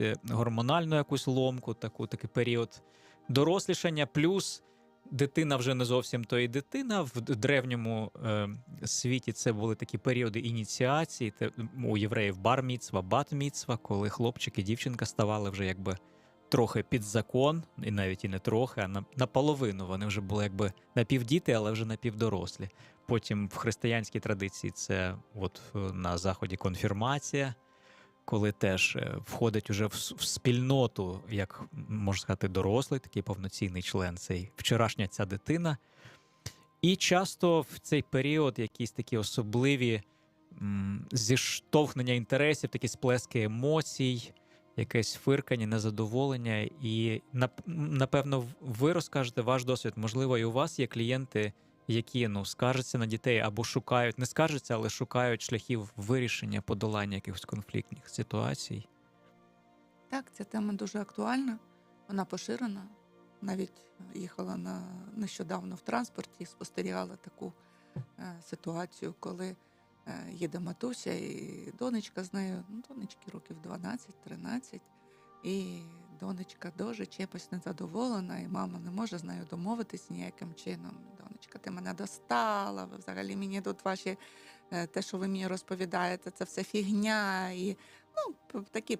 е, гормональну якусь ломку, таку такий період дорослішання, плюс дитина вже не зовсім то і дитина. В древньому е, світі це були такі періоди ініціації. Те, у євреїв бар-міцва, бат-міцва, коли хлопчик і дівчинка ставали вже якби трохи під закон, і навіть і не трохи, а на, наполовину. Вони вже були якби напівдіти, але вже напівдорослі. Потім в християнській традиції це от е, на заході конфірмація, коли теж е, входить уже в, спільноту, як можна сказати, дорослий, такий повноцінний член, цей вчорашня ця дитина. І часто в цей період якісь такі особливі зіштовхнення інтересів, такі сплески емоцій, якесь фиркання, незадоволення. І напевно, ви розкажете ваш досвід. Можливо, і у вас є клієнти, які ну скаржаться на дітей або шукають, не скаржаться, але шукають шляхів вирішення, подолання якихось конфліктних ситуацій. Так, ця тема дуже актуальна, вона поширена. Навіть їхала на нещодавно в транспорті спостерігала таку е, ситуацію, коли е, їде матуся і донечка з нею, ну, донечки років 12-13, і донечка дуже чимось незадоволена, і мама не може з нею домовитись ніяким чином. Донечка, ти мене достала, ви взагалі мені тут ваші е, те, що ви мені розповідаєте, це все фігня. І ну, такі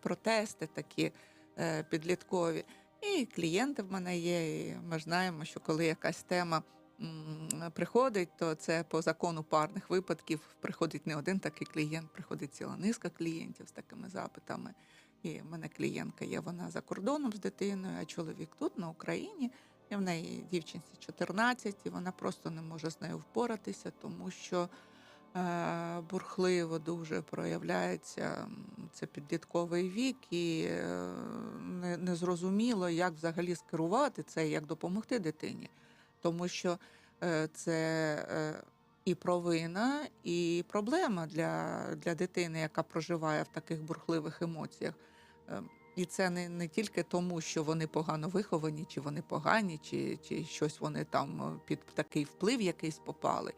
протести, такі е, підліткові. І клієнти в мене є. І ми знаємо, що коли якась тема приходить, то це по закону парних випадків приходить не один такий клієнт, приходить ціла низка клієнтів з такими запитами. І в мене клієнтка є, вона за кордоном з дитиною, а чоловік тут, на Україні. І в неї дівчинці 14, і вона просто не може з нею впоратися, тому що е, бурхливо дуже проявляється це підлітковий вік, і е, не, як взагалі скерувати це, як допомогти дитині. Тому що е, це е, і провина, і проблема для, для дитини, яка проживає в таких бурхливих емоціях. Е, І це не, не тільки тому, що вони погано виховані, чи вони погані, чи, чи щось вони там е, під такий вплив якийсь попали.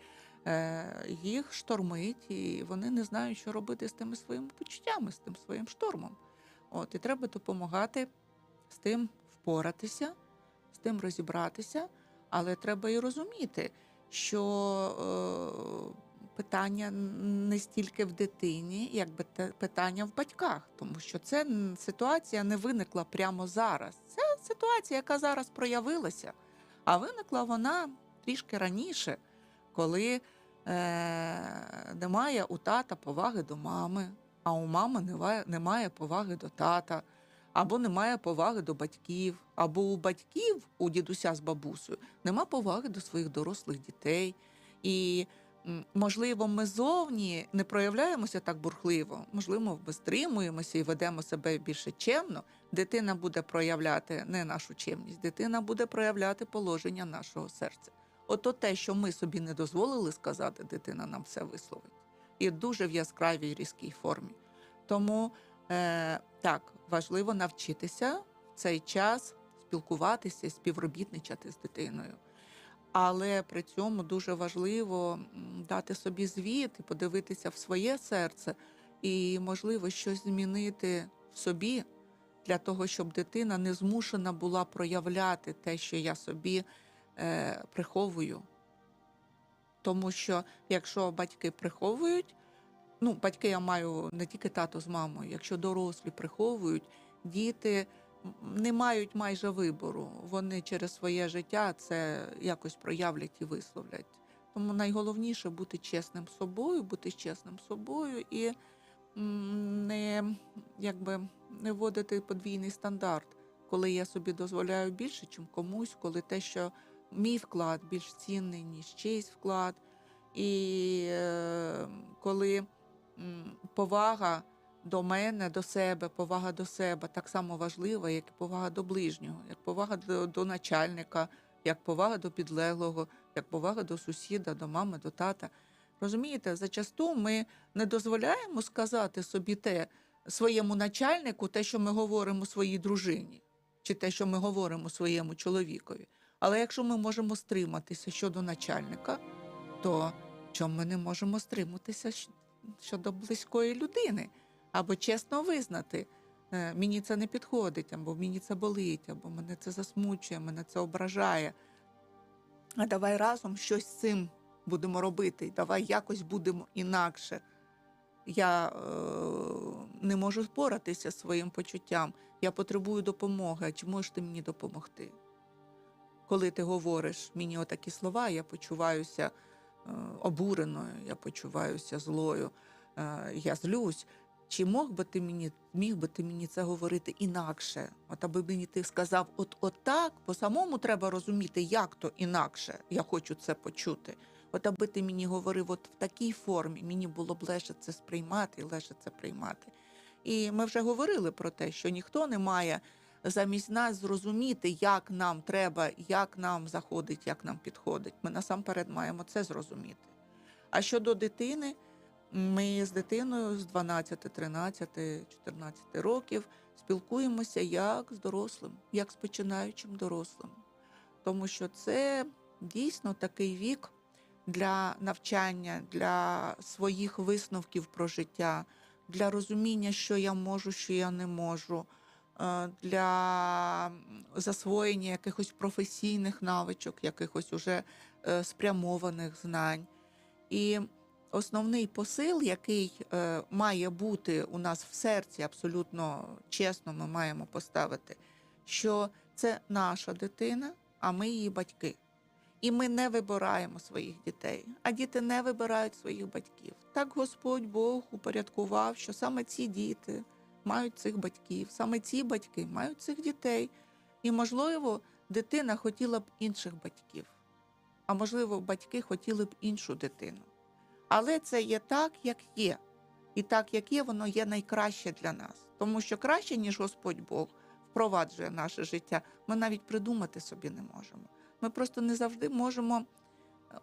Е, їх штормить, і вони не знають, що робити з тими своїми почуттями, з тим своїм штормом. От, і треба допомагати з тим впоратися, з тим розібратися, але треба і розуміти, що е, питання не стільки в дитині, якби те питання в батьках, тому що це ситуація не виникла прямо зараз. Це ситуація, яка зараз проявилася, а виникла вона трішки раніше, коли е, немає у тата поваги до мами, а у мами немає, немає поваги до тата, або немає поваги до батьків, або у батьків, у дідуся з бабусею, нема поваги до своїх дорослих дітей. І можливо, ми зовні не проявляємося так бурхливо, можливо, ми стримуємося і ведемо себе більше чемно. Дитина буде проявляти не нашу чемність, дитина буде проявляти положення нашого серця. Ото те, що ми собі не дозволили сказати, дитина нам все висловить. І дуже в яскравій різкій формі. Тому е, так, важливо навчитися в цей час спілкуватися, співробітничати з дитиною. Але при цьому дуже важливо дати собі звіт і подивитися в своє серце, і, можливо, щось змінити в собі для того, щоб дитина не змушена була проявляти те, що я собі е, приховую. Тому що якщо батьки приховують, ну, батьки я маю не тільки тато з мамою, якщо дорослі приховують, діти не мають майже вибору. Вони через своє життя це якось проявлять і висловлять. Тому найголовніше бути чесним собою, бути чесним собою і не, якби, не вводити подвійний стандарт, коли я собі дозволяю більше, чим комусь, коли те, що мій вклад більш цінний, ніж чийсь вклад. І е, коли повага до мене, до себе, повага до себе так само важлива, як і повага до ближнього, як повага до, до начальника, як повага до підлеглого, як повага до сусіда, до мами, до тата. Розумієте, зачасту ми не дозволяємо сказати собі те своєму начальнику, те, що ми говоримо своїй дружині, чи те, що ми говоримо своєму чоловікові. Але якщо ми можемо стриматися щодо начальника, то чому ми не можемо стриматися щодо близької людини? Або чесно визнати, е, мені це не підходить, або мені це болить, або мене це засмучує, мене це ображає. А давай разом щось з цим будемо робити. Давай якось будемо інакше. Я е, не можу впоратися зі своїм почуттям. Я потребую допомоги. А чи можеш ти мені допомогти? Коли ти говориш мені отакі слова, я почуваюся е, обуреною, я почуваюся злою, е, я злюсь. Чи мог би ти мені, міг би ти мені це говорити інакше? От аби мені ти сказав, от, от так, по самому треба розуміти, як то інакше. Я хочу це почути. От аби ти мені говорив от в такій формі, мені було б легше це сприймати і легше це приймати. І ми вже говорили про те, що ніхто не має замість нас зрозуміти, як нам треба, як нам заходить, як нам підходить. Ми насамперед маємо це зрозуміти. А щодо дитини, ми з дитиною з 12, 13, 14 років спілкуємося як з дорослим, як з починаючим дорослим. Тому що це дійсно такий вік для навчання, для своїх висновків про життя, для розуміння, що я можу, що я не можу, е, для засвоєння якихось професійних навичок, якихось уже е, спрямованих знань. І основний посил, який е, має бути у нас в серці, абсолютно чесно, ми маємо поставити, що це наша дитина, а ми її батьки. І ми не вибираємо своїх дітей, а діти не вибирають своїх батьків. Так Господь Бог упорядкував, що саме ці діти мають цих батьків, саме ці батьки мають цих дітей. І, можливо, дитина хотіла б інших батьків, а можливо, батьки хотіли б іншу дитину. Але це є так, як є. І так, як є, воно є найкраще для нас. Тому що краще, ніж Господь Бог впроваджує наше життя, ми навіть придумати собі не можемо. Ми просто не завжди можемо е,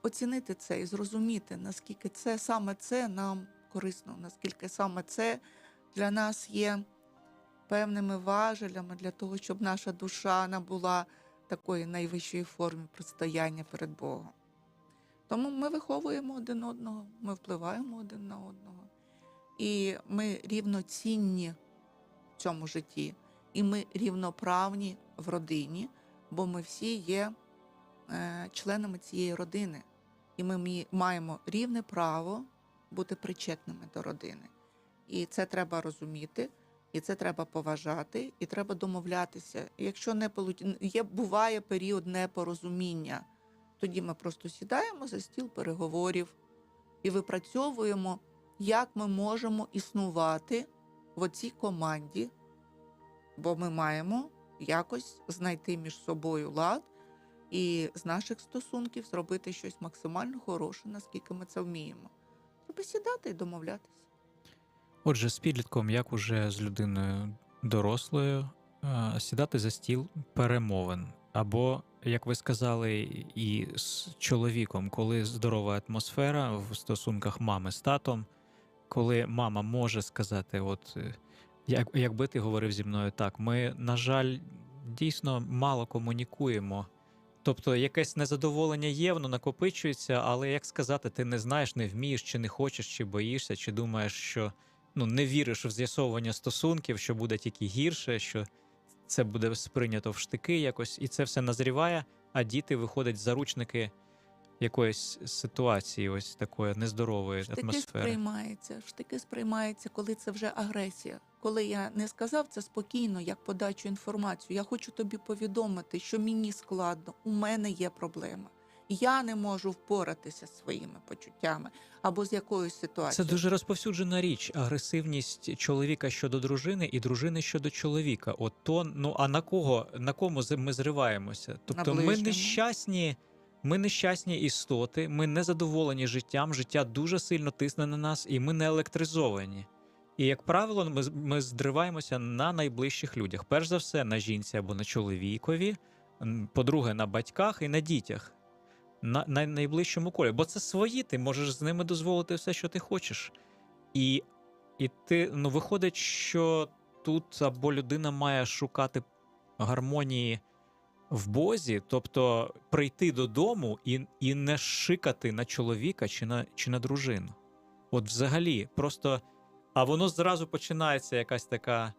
оцінити це і зрозуміти, наскільки це саме це нам корисно, наскільки саме це для нас є певними важелями для того, щоб наша душа набула такої найвищої форми предстояння перед Богом. Тому ми виховуємо один одного, ми впливаємо один на одного. І ми рівноцінні в цьому житті, і ми рівноправні в родині, бо ми всі є е, членами цієї родини, і ми маємо рівне право бути причетними до родини. І це треба розуміти, і це треба поважати, і треба домовлятися. Якщо не є, буває період непорозуміння, тоді ми просто сідаємо за стіл переговорів і випрацьовуємо, як ми можемо існувати в оцій команді, бо ми маємо якось знайти між собою лад і з наших стосунків зробити щось максимально хороше, наскільки ми це вміємо. Треба сідати і домовлятися. Отже, з підлітком, як уже з людиною дорослою, е, сідати за стіл перемовин. Або, як ви сказали, і з чоловіком, коли здорова атмосфера в стосунках мами з татом, коли мама може сказати, от е, як, якби ти говорив зі мною так, ми, на жаль, дійсно мало комунікуємо. Тобто якесь незадоволення є, воно накопичується, але як сказати, ти не знаєш, не вмієш, чи не хочеш, чи боїшся, чи думаєш, що ну, не віриш в з'ясовування стосунків, що буде тільки гірше, що це буде сприйнято в штики якось, і це все назріває, а діти виходять заручники якоїсь ситуації, ось такої нездорової Штики атмосфери. сприймається, штики сприймається, коли це вже агресія. Коли я не сказав це спокійно, як подачу інформацію, я хочу тобі повідомити, що мені складно, у мене є проблема. Я не можу впоратися зі своїми почуттями або з якоюсь ситуацією. Це дуже розповсюджена річ. Агресивність чоловіка щодо дружини і дружини щодо чоловіка. От то, ну а на кого на кому з- ми зриваємося? Тобто, ми нещасні, ми нещасні істоти, ми не задоволені життям. Життя дуже сильно тисне на нас, і ми не електризовані. І як правило, ми, з- ми зриваємося на найближчих людях. Перш за все, на жінці або на чоловікові, по-друге, на батьках і на дітях. На, на найближчому колі, бо це свої, ти можеш з ними дозволити все, що ти хочеш. І, і ти, ну, виходить, що тут або людина має шукати гармонії в Бозі, тобто прийти додому і, і не шикати на чоловіка чи на, чи на дружину. От взагалі, просто. А воно зразу починається якась така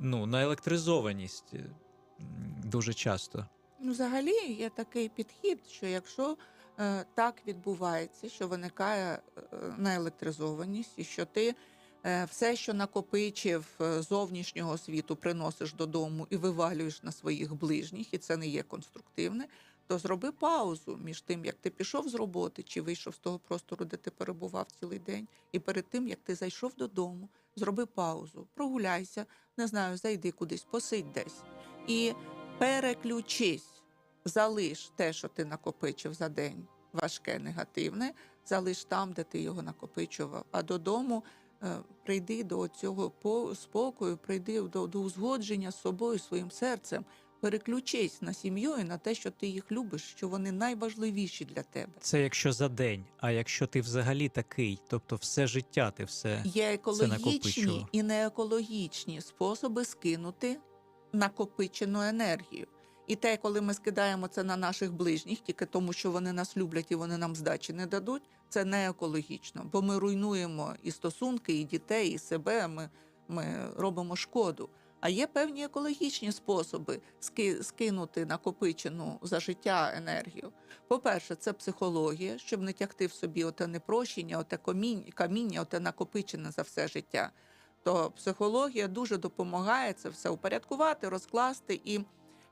ну, на електризованість м, дуже часто. Ну, взагалі є такий підхід, що якщо е, так відбувається, що виникає е, наелектризованість, і що ти е, все, що накопичив е, зовнішнього світу, приносиш додому і вивалюєш на своїх ближніх, і це не є конструктивне, то зроби паузу між тим, як ти пішов з роботи чи вийшов з того простору, де ти перебував цілий день, і перед тим, як ти зайшов додому, зроби паузу, прогуляйся, не знаю, зайди кудись, посидь десь. І переключись, залиш те, що ти накопичив за день, важке, негативне, залиш там, де ти його накопичував. А додому е, прийди до цього по- спокою, прийди до, до узгодження з собою, своїм серцем. Переключись на сім'ю і на те, що ти їх любиш, що вони найважливіші для тебе. Це якщо за день, а якщо ти взагалі такий, тобто все життя ти все. Є екологічні накопичував. і неекологічні способи скинути накопичену енергію. І те, коли ми скидаємо це на наших ближніх, тільки тому, що вони нас люблять і вони нам здачі не дадуть, це не екологічно, бо ми руйнуємо і стосунки, і дітей, і себе. Ми, ми робимо шкоду. А є певні екологічні способи ски- скинути накопичену за життя енергію. По-перше, це психологія, щоб не тягти в собі оте непрощення, оте каміння, оте накопичене за все життя. То психологія дуже допомагає це все упорядкувати, розкласти і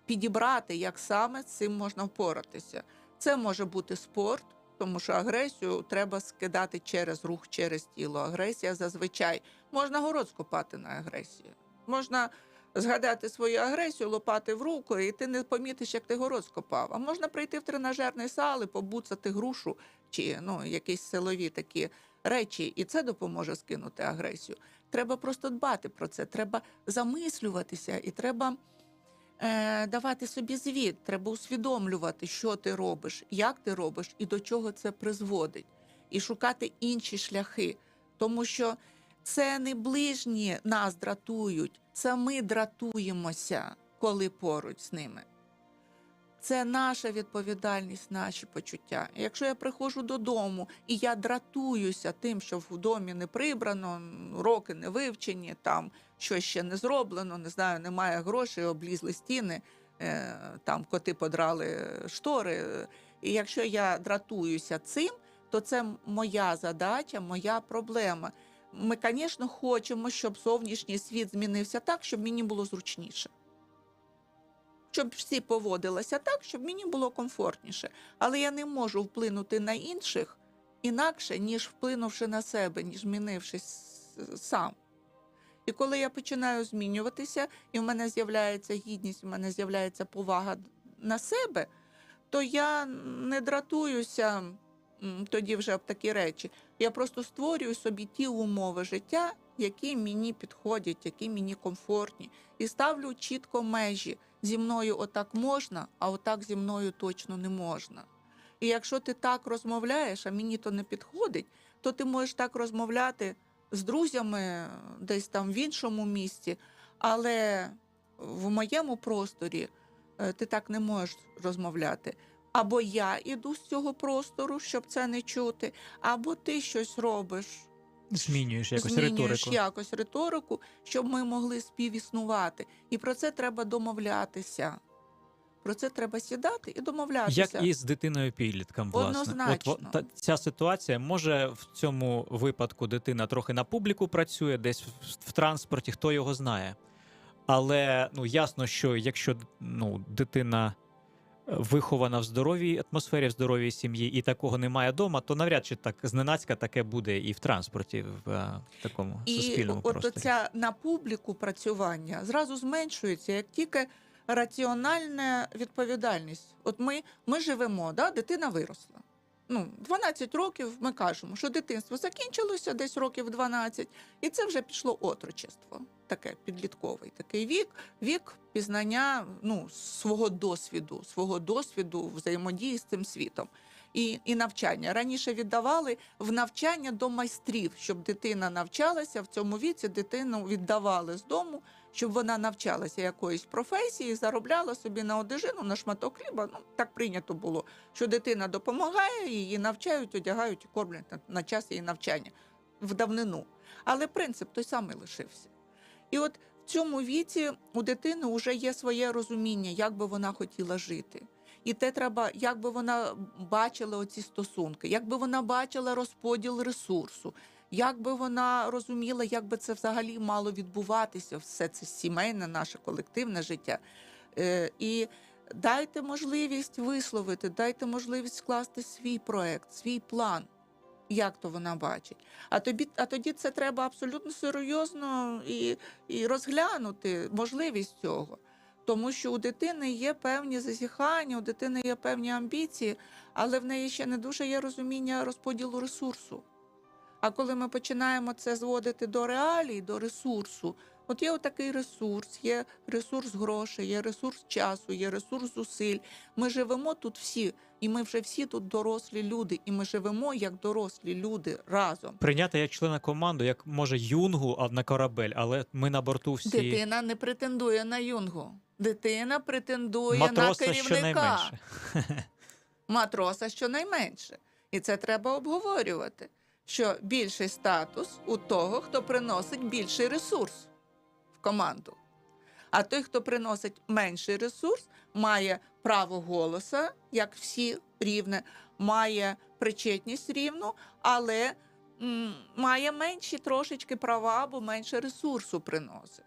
підібрати, як саме з цим можна впоратися. Це може бути спорт, тому що агресію треба скидати через рух, через тіло. Агресія зазвичай можна город скопати на агресію. Можна згадати свою агресію, лопати в руку, і ти не помітиш, як ти город скопав. А можна прийти в тренажерний зал і побуцати грушу чи ну, якісь силові такі речі, і це допоможе скинути агресію. Треба просто дбати про це, треба замислюватися і треба давати собі звіт, треба усвідомлювати, що ти робиш, як ти робиш і до чого це призводить, і шукати інші шляхи. Тому що це не ближні нас дратують, це ми дратуємося, коли поруч з ними. Це наша відповідальність, наші почуття. Якщо я приходжу додому і я дратуюся тим, що в домі не прибрано, роки не вивчені, там щось ще не зроблено, не знаю, немає грошей, облізли стіни, е, там коти подрали штори. І якщо я дратуюся цим, то це моя задача, моя проблема. Ми, звісно, хочемо, щоб зовнішній світ змінився так, щоб мені було зручніше. Щоб всі поводилися так, щоб мені було комфортніше. Але я не можу вплинути на інших інакше, ніж вплинувши на себе, ніж змінившись сам. І коли я починаю змінюватися, і в мене з'являється гідність, в мене з'являється повага на себе, то я не дратуюся тоді вже об такі речі. Я просто створюю собі ті умови життя, які мені підходять, які мені комфортні, і ставлю чітко межі. Зі мною отак можна, а отак зі мною точно не можна. І якщо ти так розмовляєш, а мені то не підходить, то ти можеш так розмовляти з друзями десь там в іншому місці, але в моєму просторі е, ти так не можеш розмовляти. Або я іду з цього простору, щоб це не чути, або ти щось робиш, Змінюєш якось змінюєш риторику. якось риторику, щоб ми могли співіснувати. І про це треба домовлятися. Про це треба сідати і домовлятися. Як і з дитиною підлітком, власне. От Однозначно. во- та, ця ситуація може в цьому випадку дитина трохи на публіку працює, десь в, в транспорті, хто його знає. Але ну ясно, що якщо ну, дитина вихована в здоровій атмосфері, в здоровій сім'ї, і такого немає вдома, то навряд чи так зненацька таке буде і в транспорті, в е, такому І суспільному от просторі. ця на публіку працювання зразу зменшується, як тільки раціональна відповідальність. От ми, ми живемо, да? дитина виросла. Ну, 12 років ми кажемо, що дитинство закінчилося десь років 12, і це вже пішло отрочество, таке підлітковий такий вік, вік пізнання ну, свого досвіду, свого досвіду взаємодії з цим світом. І, і навчання раніше віддавали в навчання до майстрів, щоб дитина навчалася в цьому віці. Дитину віддавали з дому, щоб вона навчалася якоїсь професії, заробляла собі на одежину, на шматок хліба. Ну так прийнято було, що дитина допомагає, її навчають, одягають і кормлять на, час її навчання в давнину. Але принцип той самий лишився. І от в цьому віці у дитини вже є своє розуміння, як би вона хотіла жити. І те треба, як би вона бачила оці стосунки, як би вона бачила розподіл ресурсу, як би вона розуміла, як би це взагалі мало відбуватися, все це сімейне, наше колективне життя. Е, і дайте можливість висловити, дайте можливість скласти свій проект, свій план, як то вона бачить. А тобі, а тоді це треба абсолютно серйозно і, і розглянути можливість цього. Тому що у дитини є певні зазіхання, у дитини є певні амбіції, але в неї ще не дуже є розуміння розподілу ресурсу. А коли ми починаємо це зводити до реалій, до ресурсу, от є отакий ресурс, є ресурс грошей, є ресурс часу, є ресурс зусиль. Ми живемо тут всі, і ми вже всі тут дорослі люди, і ми живемо як дорослі люди разом. Прийняти як члена команди, як може юнгу а на корабель, але ми на борту всі Дитина не претендує на юнгу. Дитина претендує матроса на керівника. матроса щонайменше. І це треба обговорювати. Що більший статус у того, хто приносить більший ресурс в команду. А той, хто приносить менший ресурс, має право голоса, як всі рівне, має причетність рівну, але м, має менші трошечки права або менше ресурсу приносить.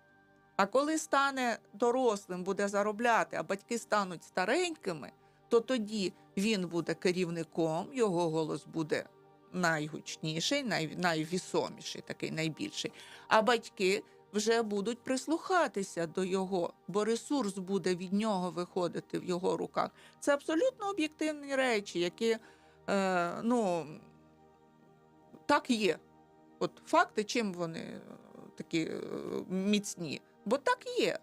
А коли стане дорослим, буде заробляти, а батьки стануть старенькими, то тоді він буде керівником, його голос буде найгучніший, най, найвісоміший, такий найбільший. А батьки вже будуть прислухатися до його, бо ресурс буде від нього виходити в його руках. Це абсолютно об'єктивні речі, які е, ну, так є. От факти, чим вони е, такі е, міцні, бо так є.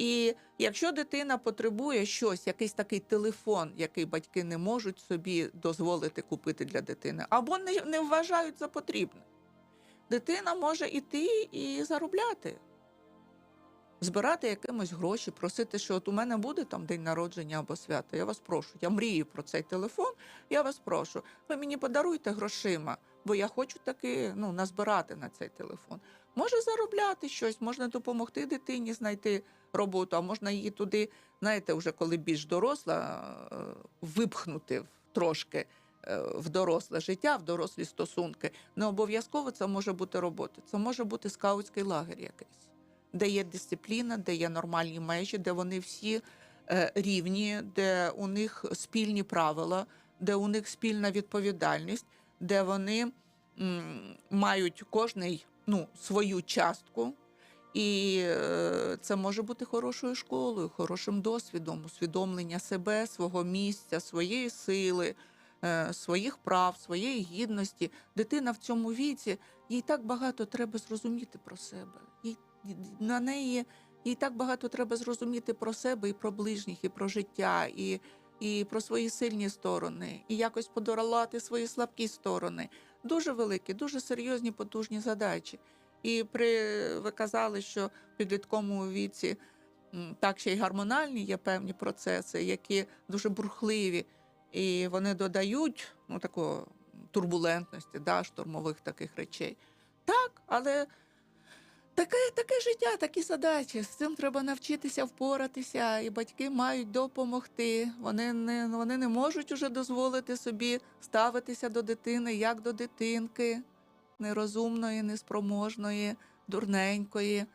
І якщо дитина потребує щось, якийсь такий телефон, який батьки не можуть собі дозволити купити для дитини, або не, не вважають за потрібне, дитина може іти і заробляти, збирати якимось гроші, просити, що от у мене буде там день народження або свято. Я вас прошу, я мрію про цей телефон. Я вас прошу, ви мені подаруйте грошима, бо я хочу таки ну, назбирати на цей телефон. Може заробляти щось, можна допомогти дитині знайти роботу, а можна її туди, знаєте, вже коли більш доросла, е, випхнути трошки е, в доросле життя, в дорослі стосунки. Не обов'язково це може бути робота. Це може бути скаутський лагерь якийсь, де є дисципліна, де є нормальні межі, де вони всі е, рівні, де у них спільні правила, де у них спільна відповідальність, де вони мають кожний ну, свою частку. І е, це може бути хорошою школою, хорошим досвідом, усвідомлення себе, свого місця, своєї сили, е, своїх прав, своєї гідності. Дитина в цьому віці, їй так багато треба зрозуміти про себе. Їй, на неї їй так багато треба зрозуміти про себе і про ближніх, і про життя, і, і про свої сильні сторони, і якось подолати свої слабкі сторони. Дуже великі, дуже серйозні, потужні задачі. І при ви казали, що в підлітковому віці так ще й гормональні є певні процеси, які дуже бурхливі, і вони додають ну, такої турбулентності, да, штурмових таких речей. Так, але таке, таке життя, такі задачі. З цим треба навчитися впоратися, і батьки мають допомогти. Вони не, вони не можуть уже дозволити собі ставитися до дитини як до дитинки нерозумної, неспроможної, дурненької.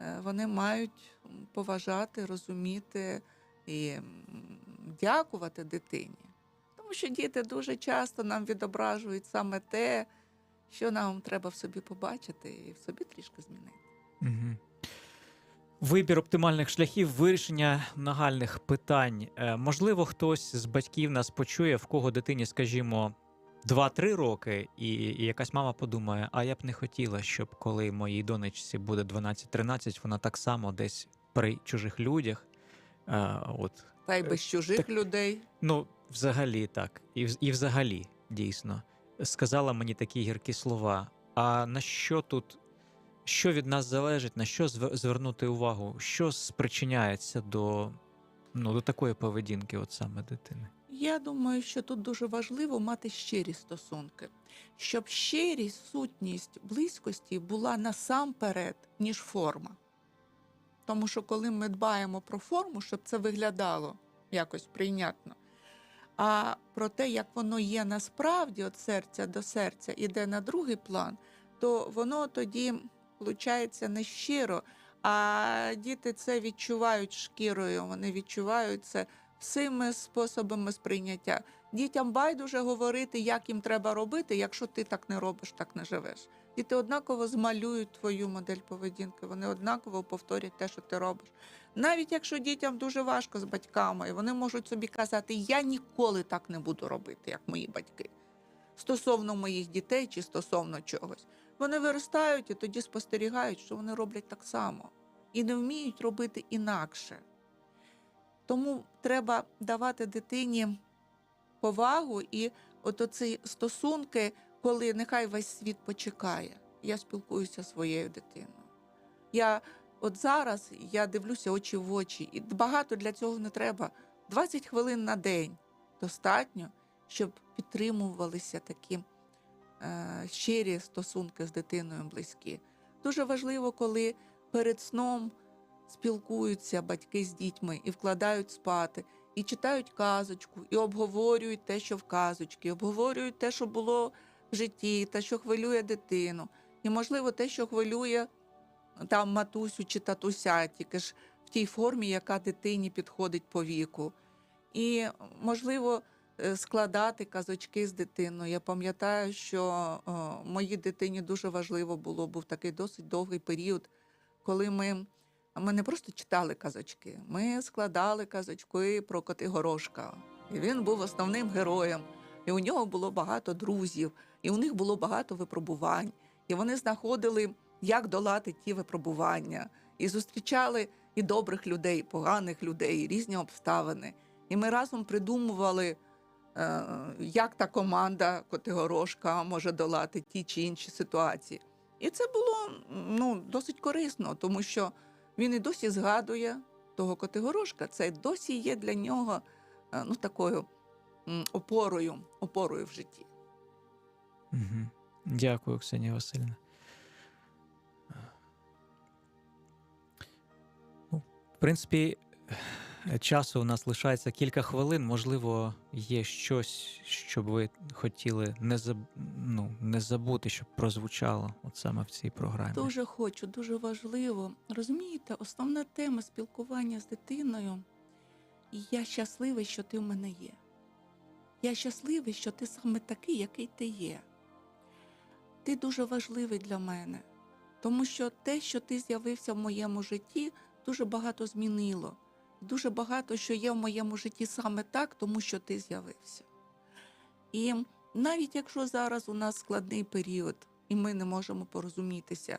Е, Вони мають поважати, розуміти і дякувати дитині. Тому що діти дуже часто нам відображують саме те, що нам треба в собі побачити і в собі трішки змінити. Угу. Вибір оптимальних шляхів вирішення нагальних питань. Е, можливо, хтось з батьків нас почує, в кого дитині, скажімо, 2-3 роки, і, і якась мама подумає: а я б не хотіла, щоб коли моїй донечці буде 12-13, вона так само десь при чужих людях. Е, от, Та й Е, без чужих так- людей. Ну, взагалі так. І, і взагалі, дійсно, сказала мені такі гіркі слова. А на що тут, що від нас залежить, на що звернути увагу? Що спричиняється до, ну, до такої поведінки, от саме дитини? Я думаю, що тут дуже важливо мати щирі стосунки, щоб щирість, сутність близькості була насамперед, ніж форма. Тому що коли ми дбаємо про форму, щоб це виглядало якось прийнятно, а про те, як воно є насправді від серця до серця, іде на другий план, то воно тоді виходить нещиро. А діти це відчувають шкірою, вони відчувають це всіми способами сприйняття. Дітям байдуже говорити, як їм треба робити, якщо ти так не робиш, так не живеш. Діти однаково змалюють твою модель поведінки, вони однаково повторять те, що ти робиш. Навіть якщо дітям дуже важко з батьками, і вони можуть собі казати, я ніколи так не буду робити, як мої батьки, стосовно моїх дітей чи стосовно чогось. Вони виростають і тоді спостерігають, що вони роблять так само і не вміють робити інакше. Тому треба давати дитині повагу і от оці стосунки, коли нехай весь світ почекає. Я спілкуюся зі своєю дитиною. Я от зараз я дивлюся очі в очі, і багато для цього не треба. 20 хвилин на день достатньо, щоб підтримувалися такі е, щирі стосунки з дитиною близькі. Дуже важливо, коли перед сном спілкуються батьки з дітьми і вкладають спати, і читають казочку, і обговорюють те, що в казочці, обговорюють те, що було в житті, те, що хвилює дитину, і, можливо, те, що хвилює там матусю чи татуся, тільки ж в тій формі, яка дитині підходить по віку. І, можливо, е, складати казочки з дитиною. Я пам'ятаю, що о, моїй дитині дуже важливо було, був такий досить довгий період, коли ми, ми не просто читали казочки, ми складали казочки про коти горошка. І він був основним героєм. І у нього було багато друзів, і у них було багато випробувань. І вони знаходили, як долати ті випробування, і зустрічали і добрих людей, і поганих людей, і різні обставини. І ми разом придумували, е, як та команда Котигорошка може долати ті чи інші ситуації. І це було ну, досить корисно, тому що він і досі згадує того Котигорошка. Це досі є для нього е, ну, такою опорою, опорою в житті. Угу. Дякую, Ксенія Васильівна. Ну, в принципі, часу у нас лишається кілька хвилин. Можливо, є щось, що ви хотіли не, заб... ну, не забути, щоб прозвучало от саме в цій програмі. Дуже хочу, дуже важливо. Розумієте, основна тема спілкування з дитиною. Я щасливий, що ти в мене є. Я щасливий, що ти саме такий, який ти є. Ти дуже важливий для мене, тому що те, що ти з'явився в моєму житті, дуже багато змінило. Дуже багато що є в моєму житті саме так, тому що ти з'явився. І навіть якщо зараз у нас складний період, і ми не можемо порозумітися,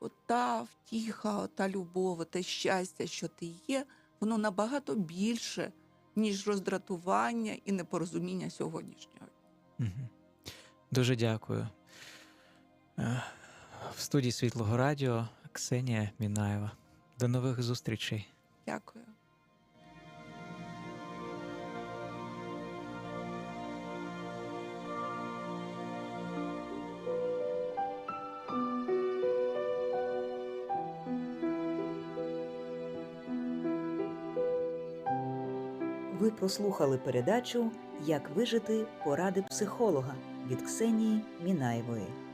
от та втіха, та любов, те щастя, що ти є, воно набагато більше, ніж роздратування і непорозуміння сьогоднішнього. Дуже дякую. Е, В студії Світлого Радіо Ксенія Мінаєва. До нових зустрічей. Дякую. Ви прослухали передачу Як вижити поради психолога від Ксенії Мінаєвої.